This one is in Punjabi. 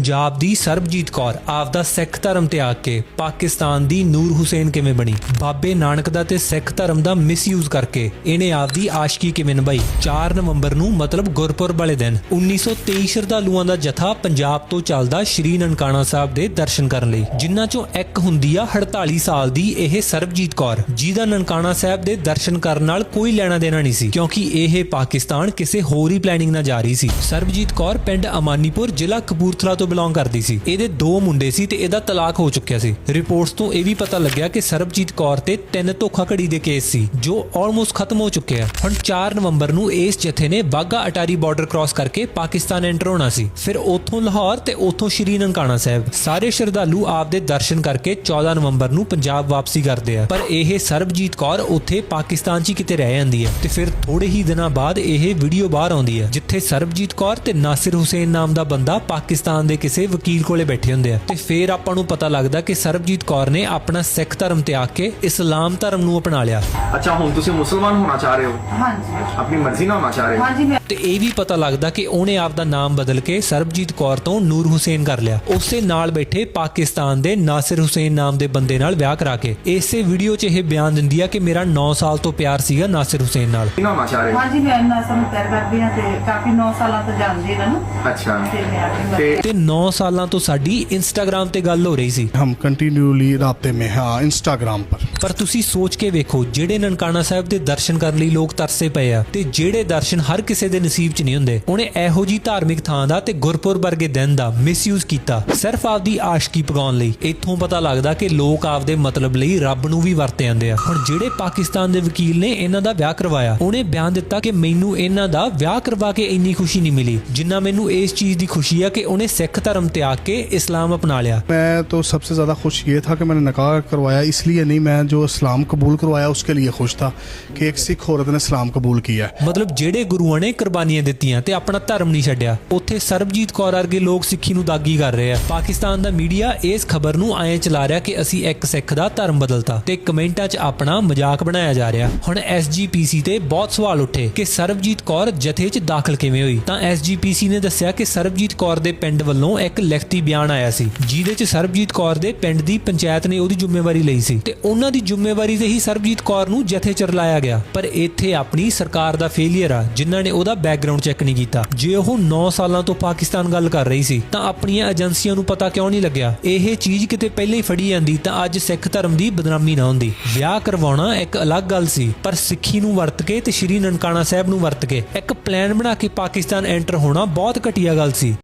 ਪੰਜਾਬ ਦੀ ਸਰਬਜੀਤ ਕੌਰ ਆਪਦਾ ਸਿੱਖ ਧਰਮ ਤੇ ਆ ਕੇ ਪਾਕਿਸਤਾਨ ਦੀ ਨੂਰ ਹੁਸੈਨ ਕਿਵੇਂ ਬਣੀ? ਬਾਬੇ ਨਾਨਕ ਦਾ ਤੇ ਸਿੱਖ ਧਰਮ ਦਾ ਮਿਸਯੂਜ਼ ਕਰਕੇ ਇਹਨੇ ਆਪਦੀ ਆਸ਼ਕੀ ਕਿਵੇਂ ਨਿਭਾਈ? 4 ਨਵੰਬਰ ਨੂੰ ਮਤਲਬ ਗੁਰਪੁਰਬ ਵਾਲੇ ਦਿਨ 1923 ਸ਼ਰਧਾਲੂਆਂ ਦਾ ਜਥਾ ਪੰਜਾਬ ਤੋਂ ਚੱਲਦਾ ਸ਼੍ਰੀ ਨਨਕਾਣਾ ਸਾਹਿਬ ਦੇ ਦਰਸ਼ਨ ਕਰਨ ਲਈ, ਜਿਨ੍ਹਾਂ ਚੋਂ ਇੱਕ ਹੁੰਦੀ ਆ 48 ਸਾਲ ਦੀ ਇਹ ਸਰਬਜੀਤ ਕੌਰ, ਜਿਹਦਾ ਨਨਕਾਣਾ ਸਾਹਿਬ ਦੇ ਦਰਸ਼ਨ ਕਰਨ ਨਾਲ ਕੋਈ ਲੈਣਾ ਦੇਣਾ ਨਹੀਂ ਸੀ, ਕਿਉਂਕਿ ਇਹ ਪਾਕਿਸਤਾਨ ਕਿਸੇ ਹੋਰ ਹੀ ਪਲੈਨਿੰਗ ਨਾਲ ਜਾ ਰਹੀ ਸੀ। ਸਰਬਜੀਤ ਕੌਰ ਪਿੰਡ ਅਮਾਨੀਪੁਰ ਜ਼ਿਲ੍ਹਾ ਕਪੂਰਥਲਾ ਤੋਂ ਬਿਲੋਂਗ ਕਰਦੀ ਸੀ। ਇਹਦੇ ਦੋ ਮੁੰਡੇ ਸੀ ਤੇ ਇਹਦਾ ਤਲਾਕ ਹੋ ਚੁੱਕਿਆ ਸੀ। ਰਿਪੋਰਟਸ ਤੋਂ ਇਹ ਵੀ ਪਤਾ ਲੱਗਿਆ ਕਿ ਸਰਬਜੀਤ ਕੌਰ ਤੇ ਤਿੰਨ ਧੋਖਾਧੜੀ ਦੇ ਕੇਸ ਸੀ, ਜੋ ਆਲਮੋਸਟ ਖਤਮ ਹੋ ਚੁੱਕੇ ਆ। ਹੁਣ 4 ਨਵੰਬਰ ਨੂੰ ਇਸ ਜਥੇ ਨੇ ਬਾਗਾ ਅਟਾਰੀ ਬਾਰਡਰ ਕ੍ਰਾਸ ਕਰਕੇ ਪਾਕਿਸਤਾਨ ਐਂਟਰ ਹੋਣਾ ਸੀ। ਫਿਰ ਉੱਥੋਂ ਲਾਹੌਰ ਤੇ ਉੱਥੋਂ ਸ਼੍ਰੀ ਨਨਕਾਣਾ ਸਾਹਿਬ। ਸਾਰੇ ਸ਼ਰਧਾਲੂ ਆਪਦੇ ਦਰਸ਼ਨ ਕਰਕੇ 14 ਨਵੰਬਰ ਨੂੰ ਪੰਜਾਬ ਵਾਪਸੀ ਕਰਦੇ ਆ। ਪਰ ਇਹ ਸਰਬਜੀਤ ਕੌਰ ਉੱਥੇ ਪਾਕਿਸਤਾਨ 'ਚ ਹੀ ਕਿਤੇ ਰਹਿ ਜਾਂਦੀ ਹੈ ਤੇ ਫਿਰ ਥੋੜੇ ਹੀ ਦਿਨਾਂ ਬਾਅਦ ਇਹ ਵੀਡੀਓ ਬਾਹਰ ਆਉਂਦੀ ਹੈ ਜਿੱਥੇ ਸਰਬਜੀਤ ਕੌਰ ਤੇ ਨਾਸਿਰ ਹੁਸੈਨ ਨਾਮ ਦਾ ਬੰਦਾ ਪਾਕਿਸਤਾਨ ਦੇ ਕਿਸੇ ਵਕੀਲ ਕੋਲੇ ਬੈਠੇ ਹੁੰਦੇ ਆ। ਤੇ ਫਿਰ ਆਪਾਂ ਨੂੰ ਪਤਾ ਲੱਗਦਾ ਕਿ ਸਰਬਜੀਤ ਕੌਰ ਨੇ ਆਪਣਾ ਸਿੱਖ ਧਰਮ ਤਿਆਗ ਕੇ ਇਸਲਾਮ ਧਰਮ ਨੂੰ ਅਪਣਾ ਲਿਆ। ਅੱਛਾ ਹੁਣ ਤੁਸੀਂ ਮੁਸਲਮਾਨ ਹੋਣਾ ਚਾਹ ਰਹੇ ਹੋ? ਹਾਂਜੀ। ਆਪਣੀ ਮਰਜ਼ੀ ਨਾਲ ਹੋਣਾ ਚਾਹ ਰਹੇ ਹੋ? ਹਾਂਜੀ ਮੈਂ ਤੇ ਇਹ ਵੀ ਪਤਾ ਲੱਗਦਾ ਕਿ ਉਹਨੇ ਆਪਦਾ ਨਾਮ ਬਦਲ ਕੇ ਸਰਬਜੀਤ ਕੌਰ ਤੋਂ ਨੂਰ ਹੁਸੈਨ ਕਰ ਲਿਆ। ਉਸੇ ਨਾਲ ਬੈਠੇ ਪਾਕਿਸਤਾਨ ਦੇ ਨਾਸਿਰ ਹੁਸੈਨ ਨਾਮ ਦੇ ਬੰਦੇ ਨਾਲ ਵਿਆਹ ਕਰਾ ਕੇ। ਇਸੇ ਵੀਡੀਓ 'ਚ ਇਹ ਬਿਆਨ ਦਿੰਦੀ ਆ ਕਿ ਮੇਰਾ 9 ਸਾਲ ਤੋਂ ਪਿਆਰ ਸੀਗਾ ਨਾਸਿਰ ਹੁਸੈਨ ਨਾਲ। ਕੀ ਹੋਣਾ ਚਾਹ ਰਹੇ ਹੋ? ਹਾਂਜੀ ਮੈਂ ਇਹਨਾਂ ਸਾਨੂੰ ਪਿਆਰ ਕਰਦੀ ਹਾਂ ਤੇ ਕਾਫੀ 9 ਸਾਲਾਂ ਤੋਂ ਜਾਣਦੀ ਇਹਨਾਂ। ਨੂੰ ਅੱਛਾ। ਤੇ ਮੈਂ ਆਪਣੀ ਤੇ ਤੇ 9 ਸਾਲਾਂ ਤੋਂ ਸਾਡੀ ਇੰਸਟਾਗ੍ਰam ਤੇ ਗੱਲ ਹੋ ਰਹੀ ਸੀ हम कंटिन्यूली रबते में हाँ इंस्टाग्राम पर ਪਰ ਤੁਸੀਂ ਸੋਚ ਕੇ ਵੇਖੋ ਜਿਹੜੇ ਨਨਕਾਣਾ ਸਾਹਿਬ ਦੇ ਦਰਸ਼ਨ ਕਰਨ ਲਈ ਲੋਕ ਤਰਸੇ ਪਏ ਆ ਤੇ ਜਿਹੜੇ ਦਰਸ਼ਨ ਹਰ ਕਿਸੇ ਦੇ ਨਸੀਬ 'ਚ ਨਹੀਂ ਹੁੰਦੇ ਉਹਨੇ ਇਹੋ ਜੀ ਧਾਰਮਿਕ ਥਾਂ ਦਾ ਤੇ ਗੁਰਪੁਰਬ ਵਰਗੇ ਦਿਨ ਦਾ ਮਿਸਯੂਜ਼ ਕੀਤਾ ਸਿਰਫ ਆਪਦੀ ਆਸ਼ਕੀ ਪਗਾਉਣ ਲਈ ਇੱਥੋਂ ਪਤਾ ਲੱਗਦਾ ਕਿ ਲੋਕ ਆਪਦੇ ਮਤਲਬ ਲਈ ਰੱਬ ਨੂੰ ਵੀ ਵਰਤੇ ਜਾਂਦੇ ਆ ਹੁਣ ਜਿਹੜੇ ਪਾਕਿਸਤਾਨ ਦੇ ਵਕੀਲ ਨੇ ਇਹਨਾਂ ਦਾ ਵਿਆਹ ਕਰਵਾਇਆ ਉਹਨੇ ਬਿਆਨ ਦਿੱਤਾ ਕਿ ਮੈਨੂੰ ਇਹਨਾਂ ਦਾ ਵਿਆਹ ਕਰਵਾ ਕੇ ਇੰਨੀ ਖੁਸ਼ੀ ਨਹੀਂ ਮਿਲੀ ਜਿੰਨਾ ਮੈਨੂੰ ਇਸ ਚੀਜ਼ ਦੀ ਖੁਸ਼ੀ ਆ ਕਿ ਉਹਨੇ ਸਿੱਖ ਧਰਮ ਤਿਆਗ ਕੇ ਇਸਲਾਮ ਅਪਣਾ ਲਿਆ मैं तो सबसे ज़्यादा खुश ये था कि मैंने नकाह करवाया इसलिए नहीं मैं जो इस्लाम कबूल करवाया उसके लिए खुश था कि एक सिख औरत ने इस्लाम कबूल किया है ਮਤਲਬ ਜਿਹੜੇ ਗੁਰੂਆਂ ਨੇ ਕੁਰਬਾਨੀਆਂ ਦਿੱਤੀਆਂ ਤੇ ਆਪਣਾ ਧਰਮ ਨਹੀਂ ਛੱਡਿਆ ਉੱਥੇ ਸਰਬਜੀਤ ਕੌਰ ਵਰਗੇ ਲੋਕ ਸਿੱਖੀ ਨੂੰ ਦਾਗੀ ਕਰ ਰਹੇ ਆ ਪਾਕਿਸਤਾਨ ਦਾ ਮੀਡੀਆ ਇਸ ਖਬਰ ਨੂੰ ਐਂ ਚਲਾ ਰਿਹਾ ਕਿ ਅਸੀਂ ਇੱਕ ਸਿੱਖ ਦਾ ਧਰਮ ਬਦਲਤਾ ਤੇ ਕਮੈਂਟਾਂ 'ਚ ਆਪਣਾ ਮਜ਼ਾਕ ਬਣਾਇਆ ਜਾ ਰਿਹਾ ਹੁਣ ਐਸਜੀਪੀਸੀ ਤੇ ਬਹੁਤ ਸਵਾਲ ਉੱਠੇ ਕਿ ਸਰਬਜੀਤ ਕੌਰ ਜਥੇ 'ਚ ਦਾਖਲ ਕਿਵੇਂ ਹੋਈ ਤਾਂ ਐਸਜੀਪੀਸੀ ਨੇ ਦੱਸਿਆ ਕਿ ਸਰਬਜੀਤ ਕੌਰ ਦੇ ਪਿੰਡ ਵੱਲੋਂ ਇੱਕ ਲਿਖਤੀ ਬਿਆਨ ਆਇਆ ਸੀ ਜਿਹਦੇ 'ਚ ਸਰਬਜੀਤ ਕੌਰ ਦੇ ਪਿੰਡ ਦੀ ਪੰਚਾਇਤ ਨੇ ਉਹਦੀ ਜ਼ਿੰਮੇਵਾਰੀ ਲਈ ਸੀ ਤੇ ਉਹਨਾਂ ਦੀ ਜ਼ਿੰਮੇਵਾਰੀ ਤੇ ਹੀ ਸਰਬਜੀਤ ਕੌਰ ਨੂੰ ਜਥੇ 'ਚ ਰਲਾਇਆ ਗਿਆ। ਪਰ ਇੱਥੇ ਆਪਣੀ ਸਰਕਾਰ ਦਾ ਫੇਲਿਅਰ ਆ, ਜਿਨ੍ਹਾਂ ਨੇ ਉਹਦਾ ਬੈਕਗ੍ਰਾਉਂਡ ਚੈੱਕ ਨਹੀਂ ਕੀਤਾ। ਜੇ ਉਹ 9 ਸਾਲਾਂ ਤੋਂ ਪਾਕਿਸਤਾਨ ਗੱਲ ਕਰ ਰਹੀ ਸੀ, ਤਾਂ ਆਪਣੀਆਂ ਏਜੰਸੀਆਂ ਨੂੰ ਪਤਾ ਕਿਉਂ ਨਹੀਂ ਲੱਗਿਆ? ਇਹ ਚੀਜ਼ ਕਿਤੇ ਪਹਿਲਾਂ ਹੀ ਫੜੀ ਜਾਂਦੀ, ਤਾਂ ਅੱਜ ਸਿੱਖ ਧਰਮ ਦੀ ਬਦਨਾਮੀ ਨਾ ਹੁੰਦੀ। ਵਿਆਹ ਕਰਵਾਉਣਾ ਇੱਕ ਅਲੱਗ ਗੱਲ ਸੀ, ਪਰ ਸਿੱਖੀ ਨੂੰ ਵਰਤ ਕੇ ਤੇ ਸ਼੍ਰੀ ਨਨਕਾਣਾ ਸਾਹਿਬ ਨੂੰ ਵਰਤ ਕੇ ਇੱਕ ਪਲਾਨ ਬਣਾ ਕੇ ਪਾਕਿਸਤਾਨ ਐਂਟਰ ਹੋਣਾ ਬਹੁਤ ਘਟੀਆ ਗੱਲ ਸੀ।